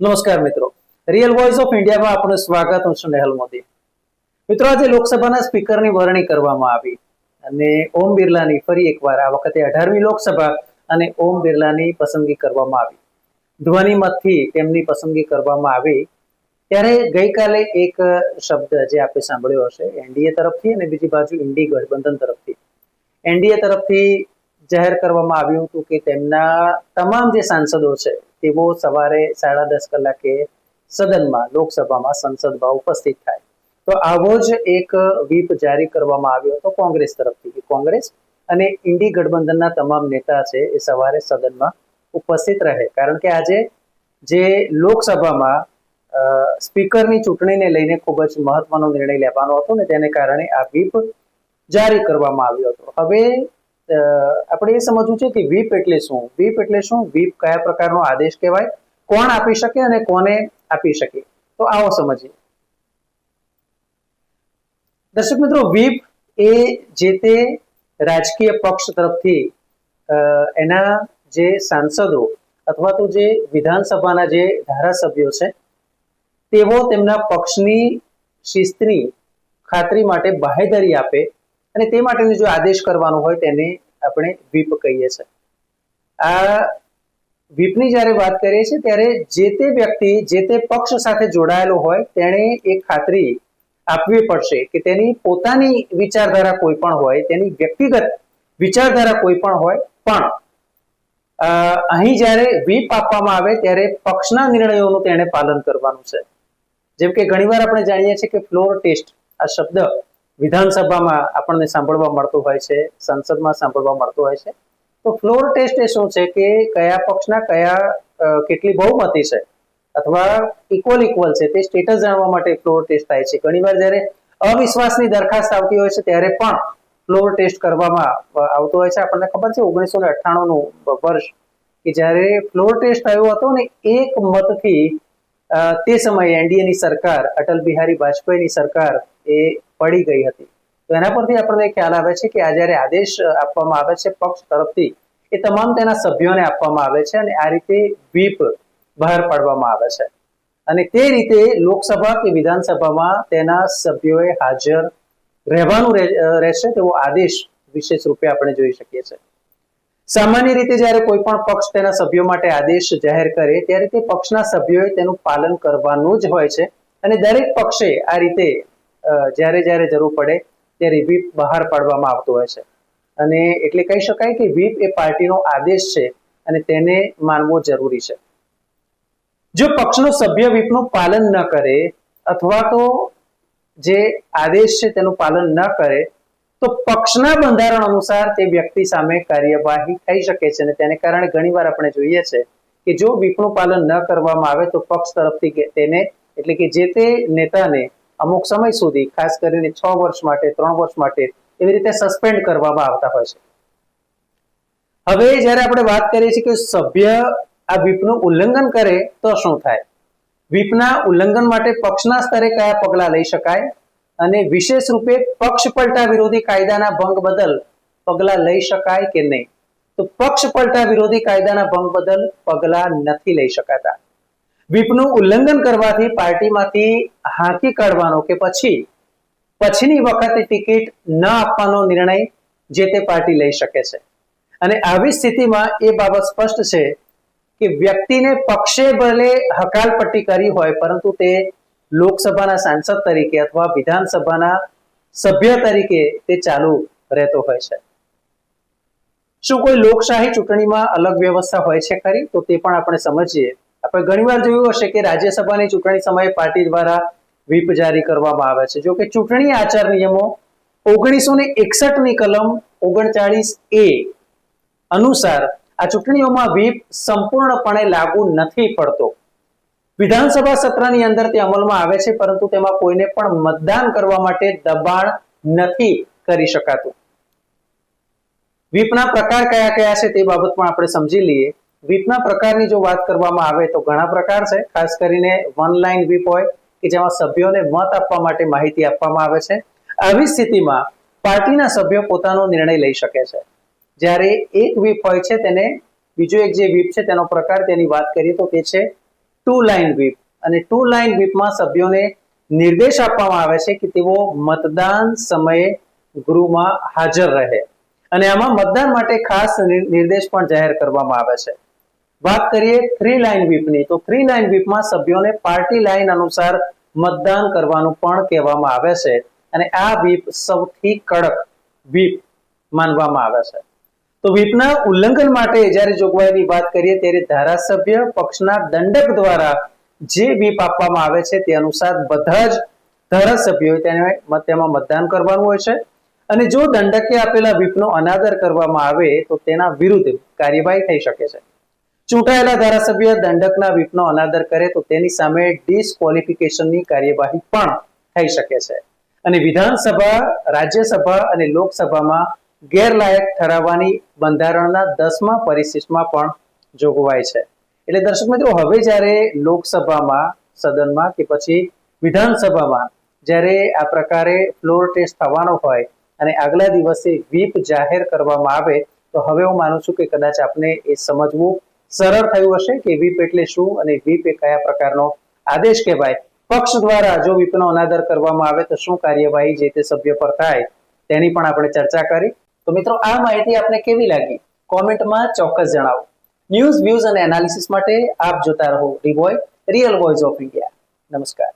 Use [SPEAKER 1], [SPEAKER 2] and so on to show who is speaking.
[SPEAKER 1] નમસ્કાર મિત્રો. Real voice of ઇન્ડિયામાં આપનું સ્વાગત, હું છું નેહલ મોદી. મિત્રો, આજે લોકસભાના સ્પીકરની વરણી કરવામાં આવી અને ઓમ બિરલાની ફરી એકવાર આ વખતે અઢારમી લોકસભા અને ઓમ બિરલાની પસંદગી કરવામાં આવી. ધ્વનિમતથી તેમની પસંદગી કરવામાં આવી. ત્યારે ગઈકાલે એક શબ્દ જે આપણે સાંભળ્યો હશે, એનડીએ તરફથી અને બીજી બાજુ ઇન્ડી ગઠબંધન તરફથી. એનડીએ તરફથી જાહેર કરવામાં આવ્યું હતું કે તેમના તમામ જે સાંસદો છે તેઓ સવારે સાડા દસ કલાકે સદનમાં લોકસભામાં સંસદમાં ઉપસ્થિત થાય. તો આવો જ એક વ્હીપ જારી કરવામાં આવ્યો હતો કોંગ્રેસ તરફથી કોંગ્રેસ અને ઇન્ડી ગઠબંધનના તમામ નેતા છે એ સવારે સદનમાં ઉપસ્થિત રહે. કારણ કે આજે જે લોકસભામાં સ્પીકરની ચૂંટણીને લઈને ખૂબ જ મહત્વનો નિર્ણય લેવાનો હતો ને તેને કારણે આ વ્હીપ જારી કરવામાં આવ્યો હતો. હવે આપણે એ સમજવું છે કે વીપ એટલે શું? વીપ એટલે શું? વીપ કયા પ્રકારનો આદેશ કહેવાય? કોણ આપી શકે અને કોને આપી શકે? તો આવો સમજીએ. દર્શક મિત્રો, વીપ એ જે તે રાજકીય પક્ષ તરફથી એના જે સાંસદો અથવા તો જે વિધાનસભાના જે ધારાસભ્યો છે, તેઓ તેમના પક્ષની શિસ્તની ખાતરી માટે બાહેધરી આપે અને તે માટેનો જો આદેશ કરવાનો હોય તેને આપણે વીપ કહીએ છીએ. આ વીપની જ્યારે વાત કરીએ છીએ, ત્યારે જે તે વ્યક્તિ, જે તે પક્ષ સાથે જોડાયેલો હોય, તેણે એ ખાતરી આપવી પડશે કે તેની પોતાની વિચારધારા કોઈ પણ હોય, તેની વ્યક્તિગત વિચારધારા કોઈ પણ હોય, પણ અહીં જ્યારે વીપ આપવામાં આવે, ત્યારે પક્ષના નિર્ણયોનું તેણે પાલન કરવાનું છે. જેમ કે ઘણીવાર આપણે જાણીએ છીએ કે ફ્લોર ટેસ્ટ, આ શબ્દ વિધાનસભામાં આપણને સાંભળવા મળતું હોય છે, સંસદમાં સાંભળવા મળતું હોય છે. તો ફ્લોર ટેસ્ટ એ શું છે કે કયા પક્ષના કયા કેટલી બહુમતી છે? અથવા ઇક્વલ ઇક્વલ છે, તે સ્ટેટસ જાણવા માટે ફ્લોર ટેસ્ટ થાય છે. ઘણીવાર જ્યારે અવિશ્વાસની દરખાસ્ત આવતી હોય છે, ત્યારે પણ ફ્લોર ટેસ્ટ કરવામાં આવતો હોય છે. આપણને ખબર છે, ઓગણીસો ને અઠ્ઠાણું નું વર્ષ કે જ્યારે ફ્લોર ટેસ્ટ થયો હતો ને, એક મતથી તે સમયે એનડીએની સરકાર, અટલ બિહારી વાજપેયીની સરકાર એ પડી ગઈ હતી. તો એના પરથી આપણને ખ્યાલ આવે છે કે આ જ્યારે આદેશ આપવામાં આવે છે પક્ષ તરફથી, એ તમામ તેના સભ્યોને આપવામાં આવે છે અને આ રીતે વ્હીપ બહાર પાડવામાં આવે છે. અને તે રીતે લોકસભા કે વિધાનસભામાં તેના સભ્યોએ હાજર રહેવાનું રહેશે તેવો આદેશ વિશેષ રૂપે આપણે જોઈ શકીએ છીએ. સામાન્ય રીતે જ્યારે કોઈ પણ પક્ષ તેના સભ્યો માટે આદેશ જાહેર કરે, ત્યારે તે પક્ષના સભ્યોએ તેનું પાલન કરવાનું જ હોય છે અને દરેક પક્ષે આ રીતે જ્યારે જ્યારે જરૂર પડે ત્યારે વ્હીપ બહાર પાડવામાં આવતો હોય છે. અને એટલે કહી શકાય કે વ્હીપ એ પાર્ટીનો આદેશ છે અને તેને માનવો જરૂરી છે. જો પક્ષનો સભ્ય વ્હીપનું પાલન ન કરે અથવા તો જે આદેશ છે તેનું પાલન ન કરે, તો પક્ષના બંધારણ અનુસાર તે વ્યક્તિ સામે કાર્યવાહી થઈ શકે છે અને તેને કારણે ઘણીવાર આપણે જોઈએ છે કે જો વ્હીપનું પાલન ન કરવામાં આવે તો પક્ષ તરફથી તેને, એટલે કે જે તે નેતાને અમુક સમય સુધી, ખાસ કરીને છ વર્ષ માટે, ત્રણ વર્ષ માટે એવી રીતે સસ્પેન્ડ કરવામાં આવતા હોય છે. હવે જ્યારે આપણે વાત કરીએ છીએ કે સભ્ય આ વ્હીપનું ઉલ્લંઘન કરે, તો શું થાય? વ્હીપના ઉલ્લંઘન માટે પક્ષના સ્તરે કયા પગલા લઈ શકાય? અને વિશેષ રૂપે પક્ષ પલટા વિરોધી કાયદાના ભંગ બદલ પગલા લઈ શકાય કે નહીં? તો પક્ષ પલટા વિરોધી કાયદાના ભંગ બદલ પગલા નથી લઈ શકાતા. વ્હીપનું ઉલ્લંઘન કરવાથી પાર્ટીમાંથી હાંકી કાઢવાનો કે પછી પછીની વખતે ટિકિટ ન આપવાનો નિર્ણય જે તે પાર્ટી લઈ શકે છે. અને આવી સ્થિતિમાં એ બાબત સ્પષ્ટ છે કે વ્યક્તિને પક્ષે ભલે હકાલપટ્ટી કરી હોય, પરંતુ તે લોકસભાના સાંસદ તરીકે અથવા વિધાનસભાના સભ્ય તરીકે તે ચાલુ રહેતો હોય છે. શું કોઈ લોકશાહી ચૂંટણીમાં અલગ વ્યવસ્થા હોય છે ખરી? તો તે પણ આપણે સમજીએ. આપણે ઘણીવાર જોયું હશે કે રાજ્યસભાની ચૂંટણી સમયે પાર્ટી દ્વારા વ્હીપ જારી કરવામાં આવે છે. જો કે ચૂંટણી આચાર નિયમો ઓગણીસો ને એકસઠની કલમ ઓગણચાળીસ એ અનુસાર આ ચૂંટણીઓમાં વ્હીપ સંપૂર્ણપણે લાગુ નથી પડતો. વિધાનસભા સત્રની અંદર તે અમલમાં આવે છે, પરંતુ તેમાં કોઈને પણ મતદાન કરવા માટે દબાણ નથી કરી શકાતું. વ્હીપના પ્રકાર કયા કયા છે તે બાબત પણ આપણે સમજી લઈએ. વ્હીપના પ્રકારની જો વાત કરવામાં આવે તો ઘણા પ્રકાર છે. ખાસ કરીને વન લાઇન વ્હીપ હોય કે જેમાં સભ્યોને મત આપવા માટે માહિતી આપવામાં આવે છે. આવી સ્થિતિમાં પાર્ટીના સભ્યો પોતાનો નિર્ણય લઈ શકે છે. જ્યારે એક વ્હીપ હોય છે તેને બીજો એક જે વ્હીપ છે તેનો પ્રકાર તેની વાત કરીએ તો તે છે ટુ લાઇન વ્હીપ અને ટુ લાઇન વ્હીપમાં સભ્યોને નિર્દેશ આપવામાં આવે છે કે તેઓ મતદાન સમયે ગૃહમાં હાજર રહે. અને આમાં મતદાન માટે ખાસ નિર્દેશ પણ જાહેર કરવામાં આવે છે. વાત કરીએ થ્રી લાઇન વીપની તો થ્રી લાઇન વીપમાં સભ્યોને પાર્ટી લાઇન અનુસાર મતદાન કરવાનું પણ કહેવામાં આવે છે. અને આ વીપ સૌથી કડક વીપ માનવામાં આવે છે. તો વીપના ઉલ્લંઘન માટે જ્યારે જોગવાઈની વાત કરીએ ત્યારે ધારાસભ્ય પક્ષના દંડક દ્વારા જે વીપ આપવામાં આવે છે તે અનુસાર બધા જ ધારાસભ્યોએ તેને તેમાં મતદાન કરવાનું હોય છે. અને જો દંડકે આપેલા વીપનો અનાદર કરવામાં આવે તો તેના વિરુદ્ધ કાર્યવાહી થઈ શકે છે. ચૂંટાયેલા ધારાસભ્ય દંડકના વ્હીપનો અનાદર કરે તો તેની સામે ડિસ્ક્વોલિફિકેશનની કાર્યવાહી પણ થઈ શકે છે. અને વિધાનસભા, રાજ્યસભા અને લોકસભામાં ગેરલાયક ઠરાવવાની બંધારણના દસમા પરિશિષ્ટમાં પણ જોગવાઈ છે. એટલે દર્શક મિત્રો, હવે જ્યારે લોકસભામાં સદનમાં કે પછી વિધાનસભામાં જ્યારે આ પ્રકારે ફ્લોર ટેસ્ટ થવાનો હોય અને આગલા દિવસે વ્હીપ જાહેર કરવામાં આવે, તો હવે હું માનું છું કે કદાચ આપને એ સમજવું સરળ થયું હશે કે વીપ એટલે શું અને વીપ એ કયા પ્રકારનો આદેશ કહેવાય? પક્ષ દ્વારા જો વીપનો અનાદર કરવામાં આવે તો શું કાર્યવાહી જે તે સભ્ય પર થાય તેની પણ આપણે ચર્ચા કરી. તો મિત્રો, આ માહિતી આપને કેવી લાગી? કોમેન્ટમાં ચોક્કસ જણાવો. ન્યૂઝ, વ્યૂઝ અને એનાલિસિસ માટે આપ જોતા રહો રિવોય રિયલ વોઇસ ઓફ ઇન્ડિયા. નમસ્કાર.